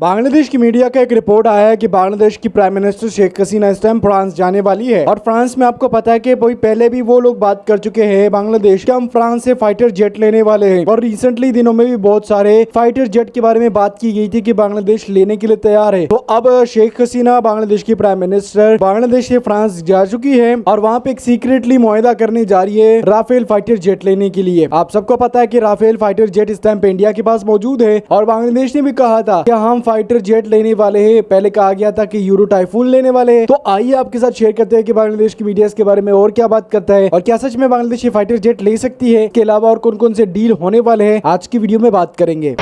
बांग्लादेश की मीडिया का एक रिपोर्ट आया है कि बांग्लादेश की प्राइम मिनिस्टर शेख हसीना इस टाइम फ्रांस जाने वाली है। और फ्रांस में आपको पता है कि वही पहले भी वो लोग बात कर चुके हैं, बांग्लादेश कि। हम फ्रांस से फाइटर जेट लेने वाले हैं। और रिसेंटली दिनों में भी बहुत सारे फाइटर जेट के बारे में बात की गई थी कि बांग्लादेश लेने के लिए तैयार है। तो अब शेख हसीना बांग्लादेश की प्राइम मिनिस्टर बांग्लादेश से फ्रांस जा चुकी है और वहाँ पे एक सीक्रेटली मुहिदा करने जा रही है राफेल फाइटर जेट लेने के लिए। आप सबको पता है की राफेल फाइटर जेट इस टाइम पे इंडिया के पास मौजूद है। और बांग्लादेश ने भी कहा था कि हम फाइटर जेट लेने वाले हैं पहले कहा गया था कि यूरो टाइफून लेने वाले हैं तो आइए आपके साथ शेयर करते हैं कि बांग्लादेश की मीडिया इसके बारे में और क्या बात करता है और क्या सच में बांग्लादेश ये फाइटर जेट ले सकती है इसके अलावा और कौन कौन से डील होने वाले हैं आज की वीडियो में बात करेंगे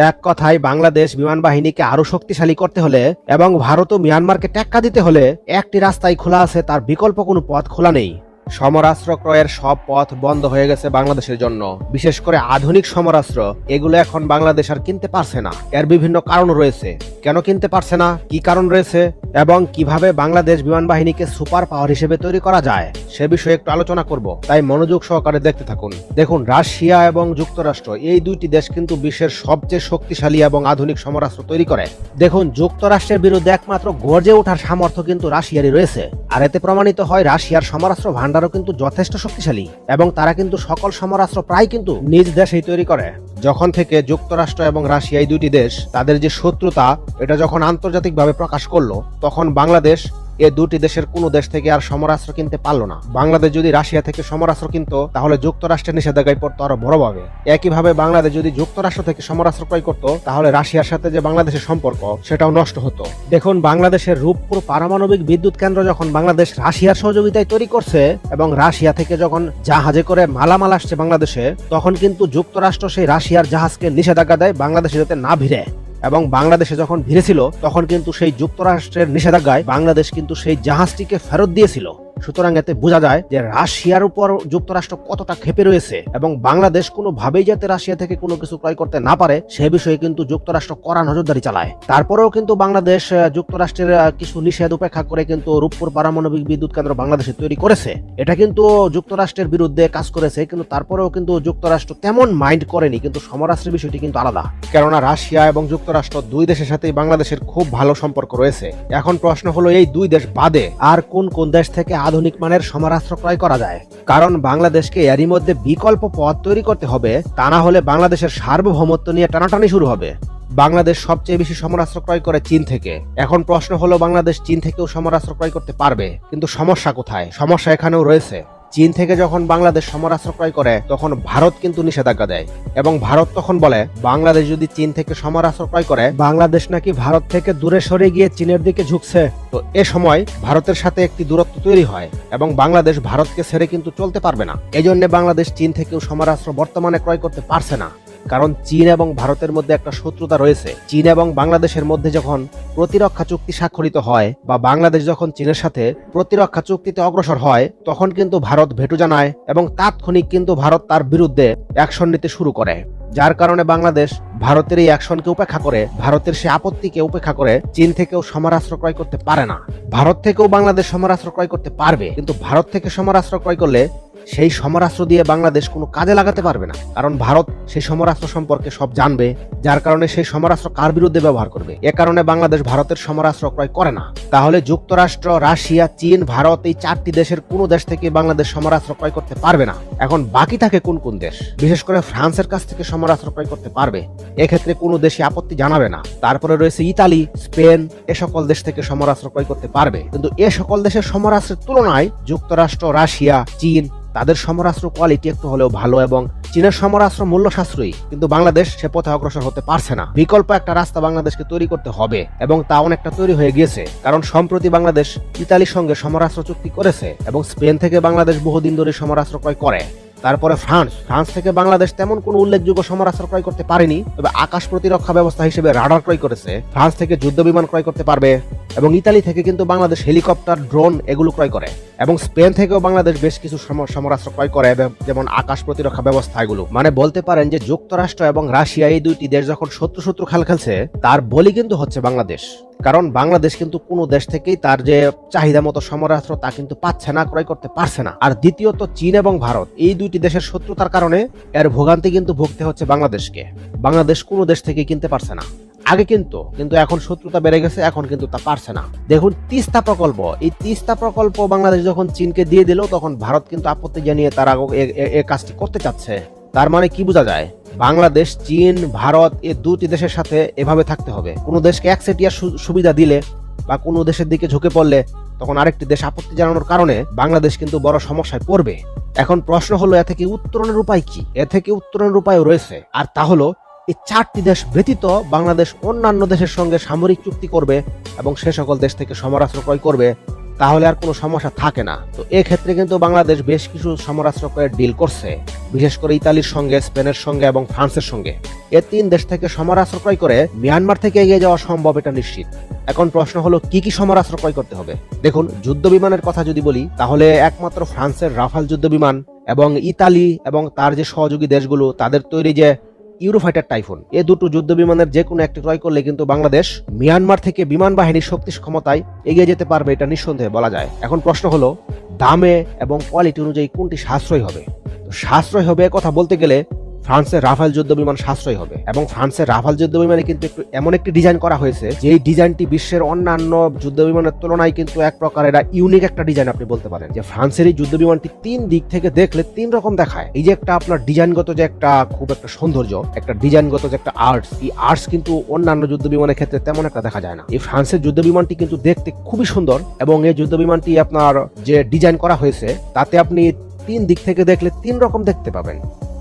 এক কথায় বাংলাদেশ বিমান বাহিনীকে আরো শক্তিশালী করতে হলে এবং ভারত ও মিয়ানমারকে টেক্কা দিতে হলে একটি রাস্তাই খোলা আছে তার বিকল্প কোনো পথ খোলা নেই সমরাস্ত্র ক্রয়ের সব পথ বন্ধ হয়ে গেছে বাংলাদেশের জন্য। বিশেষ করে আধুনিক সমরাস্ত্র, এগুলো এখন বাংলাদেশ আর কিনতে পারছে না। এর বিভিন্ন কারণ রয়েছে। কেন কিনতে পারছে না? কি কারণ রয়েছে? এবং কীভাবে বাংলাদেশ বিমান বাহিনীকে সুপার পাওয়ার হিসেবে তৈরি করা যায়? সে বিষয়ে একটু আলোচনা করব। তাই মনোযোগ সহকারে দেখতে থাকুন। দেখুন, রাশিয়া এবং যুক্তরাষ্ট্র এই দুইটি দেশ কিন্তু বিশ্বের সবচেয়ে শক্তিশালী এবং আধুনিক সমরাস্ত্র তৈরি করে। দেখুন, যুক্তরাষ্ট্রের বিরুদ্ধে একমাত্র গর্জে ওঠার সামর্থ্য কিন্তু রাশিয়ারই রয়েছে। আর এতে প্রমাণিত হয়, রাশিয়ার সমরাস্ত্র ভান্ডারও কিন্তু যথেষ্ট শক্তিশালী এবং তারা কিন্তু সকল সমরাস্ত্র প্রায় কিন্তু নিজ দেশেই তৈরি করে। যখন থেকে যুক্তরাষ্ট্র এবং রাশিয়া এই দুইটি দেশ তাদের যে শত্রুতা, এটা যখন আন্তর্জাতিকভাবে প্রকাশ করল, তখন বাংলাদেশ এ দুটি দেশের কোনো দেশ থেকে আর সমরাস্ত্র কিনতে পারল না। বাংলাদেশ যদি রাশিয়া থেকে সমরাস্ত্র কিনতো, তাহলে যুক্তরাষ্ট্রের নিষেধাজ্ঞায় পড়তো আরও বড়ভাবে একইভাবে বাংলাদেশ যদি যুক্তরাষ্ট্র থেকে সমরাস্ত্র ক্রয় করতো, তাহলে রাশিয়ার সাথে যে বাংলাদেশের সম্পর্ক, সেটাও নষ্ট হতো। দেখুন, বাংলাদেশের রূপপুর পারমাণবিক বিদ্যুৎ কেন্দ্র যখন বাংলাদেশ রাশিয়ার সহযোগিতায় তৈরি করছে এবং রাশিয়া থেকে যখন জাহাজে করে মালামাল আসছে বাংলাদেশে, তখন কিন্তু যুক্তরাষ্ট্র সেই রাশিয়ার জাহাজকে নিষেধাজ্ঞা দেয়, বাংলাদেশে যাতে না ভিড়ে। এবং বাংলাদেশে যখন ভিড়েছিল, তখন কিন্তু সেই যুক্তরাষ্ট্রের নিষেধাজ্ঞায় বাংলাদেশ কিন্তু সেই জাহাজটিকে ফেরত দিয়েছিল। সুতরাং এতে বোঝা যায় যে রাশিয়ার উপর যুক্তরাষ্ট্র কতটা ক্ষেপে রয়েছে এবং বাংলাদেশ কোনোভাবেই যাতে রাশিয়া থেকে কোনো কিছু ক্রয় করতে না পারে, সে বিষয়ে কিন্তু যুক্তরাষ্ট্র কড়া নজরদারি চালায়। তারপরেও কিন্তু বাংলাদেশ যুক্তরাষ্ট্রের কিছু নিষেধ উপেক্ষা করে কিন্তু রূপপুর পারমাণবিক বিদ্যুৎ কেন্দ্র বাংলাদেশে তৈরি করেছে। এটা কিন্তু যুক্তরাষ্ট্রের বিরুদ্ধে কাজ করেছে, কিন্তু তারপরেও কিন্তু যুক্তরাষ্ট্র তেমন মাইন্ড করেনি, কিন্তু সমরাস্ত্রের বিষয়টি কিন্তু আলাদা। কেননা রাশিয়া এবং যুক্তরাষ্ট্র দুই দেশের সাথেই বাংলাদেশের খুব ভালো সম্পর্ক রয়েছে। এখন প্রশ্ন হলো, এই দুই দেশ বাদে আর কোন কোন দেশ থেকে আধুনিক মানের সমরাস্ত্র ক্রয় করা যায়। কারণ বাংলাদেশকে এরই মধ্যে বিকল্প পথ তৈরি করতে হবে, তা না হলে বাংলাদেশের সার্বভৌমত্ব নিয়ে টানাটানি শুরু হবে। বাংলাদেশ সবচেয়ে বেশি সমরাস্ত্র ক্রয় করে চীন থেকে। এখন প্রশ্ন হলো, বাংলাদেশ চীন থেকেও সমরাস্ত্র ক্রয় করতে পারবে? কিন্তু সমস্যা কোথায়? সমস্যা এখানেও রয়েছে। চীন থেকে যখন বাংলাদেশ সমরাস্ত্র ক্রয় করে, তখন ভারত কিন্তু নিষেধাজ্ঞা দেয়। এবং ভারত তখন বলে, বাংলাদেশ যদি চীন থেকে সমরাস্ত্র ক্রয় করে, বাংলাদেশ নাকি ভারত থেকে দূরে সরে গিয়ে চীনের দিকে ঝুঁকছে। তো এ সময় ভারতের সাথে একটি দূরত্ব তৈরি হয় এবং বাংলাদেশ ভারতকে ছেড়ে কিন্তু চলতে পারবে না। এই জন্য বাংলাদেশ চীন থেকেও সমরাস্ত্র বর্তমানে ক্রয় করতে পারছে না। কারণ চীন এবং ভারতের মধ্যে একটা শত্রুতা রয়েছে। চীন এবং বাংলাদেশের মধ্যে যখন প্রতিরক্ষা চুক্তি স্বাক্ষরিত হয় বা বাংলাদেশ যখন চীনের সাথে প্রতিরক্ষা চুক্তিতে অগ্রসর হয়, তখন কিন্তু ভারত ভেটু জানায় এবং তাৎক্ষণিক কিন্তু ভারত তার বিরুদ্ধে অ্যাকশন নিতে শুরু করে। যার কারণে বাংলাদেশ ভারতের এই অ্যাকশনকে উপেক্ষা করে, ভারতের সে আপত্তিকে উপেক্ষা করে চীন থেকেও সমরাস্ত্র ক্রয় করতে পারে না। ভারত থেকেও বাংলাদেশ সমরাস্ত্র ক্রয় করতে পারবে, কিন্তু ভারত থেকে সমরাস্ত্র ক্রয় করলে সেই সমরাস্ত্র দিয়ে বাংলাদেশ কোনো কাজে লাগাতে পারবে না। কারণ ভারত সেই সমরাস্ত্র সম্পর্কে সব জানবে, যার কারণে সেই সমরাস্ত্র কার বিরুদ্ধে ব্যবহার করবে। এ কারণে বাংলাদেশ ভারতের সমরাস্ত্র ক্রয় করে না। তাহলে যুক্তরাষ্ট্র, রাশিয়া, চীন, ভারত এই চারটি দেশের কোনো দেশ থেকে বাংলাদেশ সমরাস্ত্র ক্রয় করতে পারবে না। এখন বাকি থাকে কোন কোন দেশ? বিশেষ করে ফ্রান্সের কাছ থেকে সমরাস্ত্র ক্রয় করতে পারবে। এক্ষেত্রে কোনো দেশে আপত্তি জানাবে না। তারপরে রয়েছে ইতালি, স্পেন, এ সকল দেশ থেকে সমরাস্ত্র ক্রয় করতে পারবে। কিন্তু এ সকল দেশের সমরাস্ত্রের তুলনায় যুক্তরাষ্ট্র, রাশিয়া, চীন তাদের সমরাস্ত্র কোয়ালিটি একটু হলেও ভালো এবং চীনের সমরাস্ত্র মূল্য সাশ্রয়ী কিন্তু বাংলাদেশ সে পথে অগ্রসর হতে পারছে না। বিকল্প একটা রাস্তা বাংলাদেশকে তৈরি করতে হবে এবং তা অনেকটা তৈরি হয়ে গিয়েছে, কারণ সম্প্রতি বাংলাদেশ ইতালির সঙ্গে সমরাস্ত্র চুক্তি করেছে এবং স্পেন থেকে বাংলাদেশ বহুদিন ধরে সমরাস্ত্র ক্রয় করে। তারপরে ফ্রান্স। ফ্রান্স থেকে বাংলাদেশ তেমন কোনো উল্লেখযোগ্য সমরাস্ত্র ক্রয় করতে পারেনি, তবে আকাশ প্রতিরক্ষা ব্যবস্থা হিসেবে রাডার ক্রয় করেছে। ফ্রান্স থেকে যুদ্ধ বিমান ক্রয় করতে পারবে এবং ইতালি থেকে কিন্তু বাংলাদেশ হেলিকপ্টার, ড্রোন এগুলো ক্রয় করে। এবং স্পেন থেকেও বাংলাদেশ বেশ কিছু সম- সমরাস্ত্র ক্রয় করে যেমন আকাশ প্রতিরক্ষা ব্যবস্থা এগুলো। মানে বলতে পারেন যে যুক্তরাষ্ট্র এবং রাশিয়া এই দুইটি দেশ যখন শত্রু শত্রু খেল খেলছে, তার বলি কিন্তু হচ্ছে বাংলাদেশ। কারণ বাংলাদেশ কিন্তু কোনো দেশ থেকেই তার যে চাহিদা মতো সমরাস্ত্র তা কিন্তু পাচ্ছে না, ক্রয় করতে পারছে না। আর দ্বিতীয়ত চীন এবং ভারত, এই দুইটি দেশের শত্রুতার কারণে এর ভোগান্তি কিন্তু ভুগতে হচ্ছে বাংলাদেশকে। বাংলাদেশ কোনো দেশ থেকে কিনতে পারছে না। আগে কিন্তু কিন্তু এখন শত্রুতা বেড়ে গেছে, এখন কিন্তু তা পারছে না। দেখুন, তিস্তা প্রকল্প, এই তিস্তা প্রকল্প বাংলাদেশ যখন চীনকে দিয়ে দিল, তখন ভারত কিন্তু আপত্তি জানিয়ে তারা এ- কাজটি করতে চাচ্ছে। তার মানে কি বোঝা যায়? বাংলাদেশ, চীন, ভারত এই দুটি দেশের সাথে এভাবে থাকতে হবে। কোনো দেশকে একচেটিয়া সুবিধা দিলে বা কোনো দেশের দিকে ঝুঁকে পড়লে তখন আরেকটি দেশ আপত্তি জানানোর কারণে বাংলাদেশ কিন্তু বড় সমস্যায় পড়বে। এখন প্রশ্ন হলো, এ থেকে উত্তরণের উপায় কি? এ থেকে উত্তরণের উপায় রয়েছে। আর তা হলো, এই চারটি দেশ ব্যতীত বাংলাদেশ অন্যান্য দেশের সঙ্গে সামরিক চুক্তি করবে এবং সে সকল দেশ থেকে সমরাস্ত্র ক্রয় করবে, তাহলে আর কোনো সমস্যা থাকে না। তো এক্ষেত্রে কিন্তু বাংলাদেশ বেশ কিছু সমরাস্ত্র ক্রয়ের ডিল করছে। বিশেষ করে ইতালির সঙ্গে, স্পেনের সঙ্গে এবং ফ্রান্সের সঙ্গে। এ তিন দেশ থেকে সমরাস্ত্র ক্রয় করে মিয়ানমার থেকে এগিয়ে যাওয়া সম্ভব, এটা নিশ্চিত। এখন প্রশ্ন হলো, কি কি সমরাস্ত্র ক্রয় করতে হবে? দেখুন, যুদ্ধ বিমানের কথা যদি বলি, তাহলে একমাত্র ফ্রান্সের রাফাল যুদ্ধ বিমান এবং ইতালি এবং তার যে সহযোগী দেশগুলো, তাদের তৈরি যে ইউরোফাইটার টাইফুন, এ দুটো যুদ্ধ বিমানের যে কোনো একটি ক্রয় করলে কিন্তু বাংলাদেশ মিয়ানমার থেকে বিমান বাহিনীর শক্তি ক্ষমতায় এগিয়ে যেতে পারবে, এটা নিঃসন্দেহে বলা যায়। এখন প্রশ্ন হলো, দামে এবং কোয়ালিটি অনুযায়ী কোনটি সাশ্রয় হবে? সাশ্রয় হবে কথা বলতে গেলে ফ্রান্সের রাফাল যুদ্ধ বিমান সাশ্রয় হবে। এবং ফ্রান্সের রাফাল যুদ্ধ বিমানে কিন্তু একটু এমন একটি ডিজাইন করা হয়েছে যে এই ডিজাইনটি বিশ্বের অন্যান্য যুদ্ধ বিমানের তুলনায় কিন্তু এক প্রকার এটা ইউনিক একটা ডিজাইন আপনি বলতে পারেন। যে ফ্রান্সের এই যুদ্ধ বিমানটি তিন দিক থেকে দেখলে তিন রকম দেখায়। এই যে একটা আপনার ডিজাইনগত যে একটা খুব একটা সৌন্দর্য, একটা ডিজাইনগত যে একটা আর্টস এই আর্টস কিন্তু অন্যান্য যুদ্ধ বিমানের ক্ষেত্রে তেমন একটা দেখা যায় না। এই ফ্রান্সের যুদ্ধ বিমানটি কিন্তু দেখতে খুবই সুন্দর, এবং এই যুদ্ধ বিমানটি আপনার যে ডিজাইন করা হয়েছে, তাতে আপনি তিন দিক থেকে দেখলে তিন রকম দেখতে পাবেন।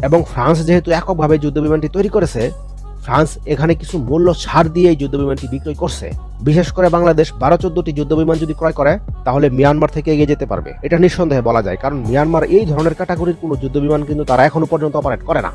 এবং ফ্রান্স যেহেতু এককভাবে যুদ্ধ বিমানটি তৈরি করেছে, ফ্রান্স এখানে কিছু মূল্য ছাড় দিয়ে এই যুদ্ধ বিমানটি বিক্রয় করছে। বিশেষ করে বাংলাদেশ বারো চোদ্দটি যুদ্ধ বিমান যদি ক্রয় করে, তাহলে মিয়ানমার থেকে এগিয়ে যেতে পারবে। এটা নিঃসন্দেহে বলা যায়, কারণ মিয়ানমার এই ধরনের ক্যাটাগরির কোনো যুদ্ধ বিমান কিন্তু তারা এখনও পর্যন্ত অপারেট করে না।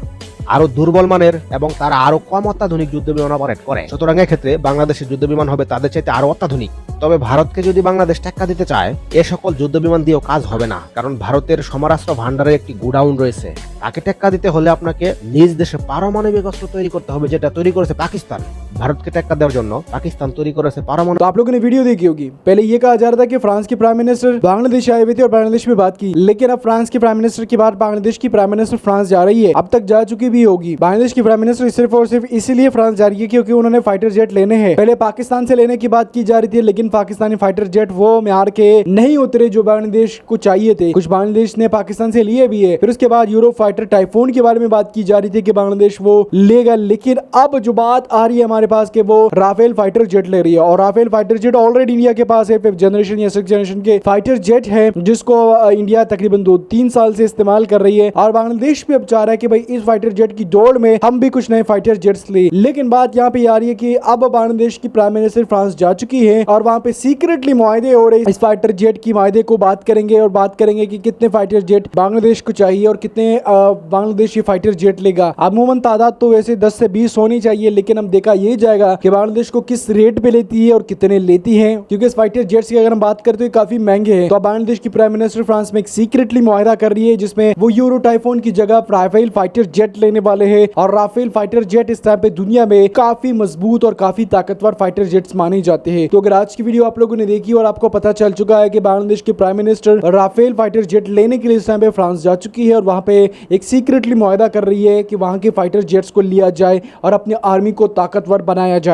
আরো দুর্বল মানের এবং তারা আরো কম অত্যাধুনিক যুদ্ধ বিমান অপারেট করে সুতরাং এক্ষেত্রে বাংলাদেশের যুদ্ধ বিমান হবে তাদের চাইতে আরো অত্যাধুনিক তবে ভারতকে যদি বাংলাদেশ টেক্কা দিতে চায় এ সকল যুদ্ধ বিমান দিয়েও কাজ হবে না কারণ ভারতের সমরাস্ত্র ভান্ডারে একটি গোডাউন রয়েছে তাকে টেক্কা দিতে হলে আপনাকে নিজ দেশে পারমাণবিক অস্ত্র তৈরি করতে হবে যেটা তৈরি করেছে পাকিস্তান ভারতকে টেক্কা দেওয়ার জন্য পাকিস্তান তৈরি করেছে পারমাণবিক तो आप लोगों ने वीडियो देखी होगी पहले ये कहा जा रहा था कि फ्रांस के प्राइम मिनिस्टर बांग्लादेश आए हुए थे और बांग्लादेश में बात की लेकिन अब फ्रांस के प्राइम मिनिस्टर की बात बांग्लादेश की प्राइम मिनिस्टर फ्रांस जा रही है अब तक जा चुकी भी होगी। बांग्लादेश की प्राइम मिनिस्टर सिर्फ़ और सिर्फ़ इसीलिए फ्रांस जा रही है क्योंकि उन्होंने फाइटर जेट लेने हैं। पहले पाकिस्तान से लेने की बात की जा रही थी, लेकिन पाकिस्तानी फाइटर जेट वो म्यार के नहीं उतरे जो बांग्लादेश को चाहिए थे। कुछ बांग्लादेश ने पाकिस्तान से लिए भी है। फिर उसके बाद यूरो फाइटर टाइफोन के बारे में बात की जा रही थी कि बांग्लादेश वो लेगा, लेकिन अब जो बात आ रही है हमारे पास कि वो राफेल फाइटर जेट ले रही है। और Rafale fighter jet already India के पास है। फिफ्थ जनरेशन या सिक्स जनरेशन के फाइटर जेट है, जिसको इंडिया तकरीबन दो तीन साल से इस्तेमाल कर रही है। और बांग्लादेश भी अब चाह रहा है कि भाई इस फाइटर जेट की दौड़ में हम भी कुछ नए फाइटर जेट्स ले। लेकिन बात यहाँ पे आ रही है कि अब बांग्लादेश की प्राइम मिनिस्टर फ्रांस जा चुकी है और वहाँ पे सीक्रेटली मुआदे हो रहे इस फाइटर जेट की मायदे को बात करेंगे और बात करेंगे कि कितने फाइटर जेट बांग्लादेश को चाहिए और कितने बांग्लादेश फाइटर जेट लेगा। अमूमन तादाद तो वैसे 10 से 20 होनी चाहिए, लेकिन अब देखा ये जाएगा कि बांग्लादेश को किस रेट पे लेती है और कितने लेती है। क्योंकि इस फाइटर जेट्स की अगर हम बात करते हैं काफ़ी महँगे हैं। तो बांग्लादेश की प्राइम मिनिस्टर फ्रांस में एक सीक्रेटली मुआहदा कर रही है, जिसमें वो यूरो टाइफोन की जगह राफेल फाइटर जेट लेने वाले हैं और राफेल फाइटर जेट इस टाइम पे दुनिया में काफ़ी मज़बूत और काफ़ी ताकतवर फाइटर जेट्स माने जाते हैं। तो अगर आज की वीडियो आप लोगों ने देखी और आपको पता चल चुका है कि बांग्लादेश के prime minister Rafale fighter jet लेने के लिए इस टाइम पे फ्रांस जा चुकी है और वहाँ पे एक सीक्रेटली मुआहदा कर रही है कि वहाँ के फाइटर जेट्स को लिया जाए और अपनी आर्मी को ताकतवर बनाया जाए।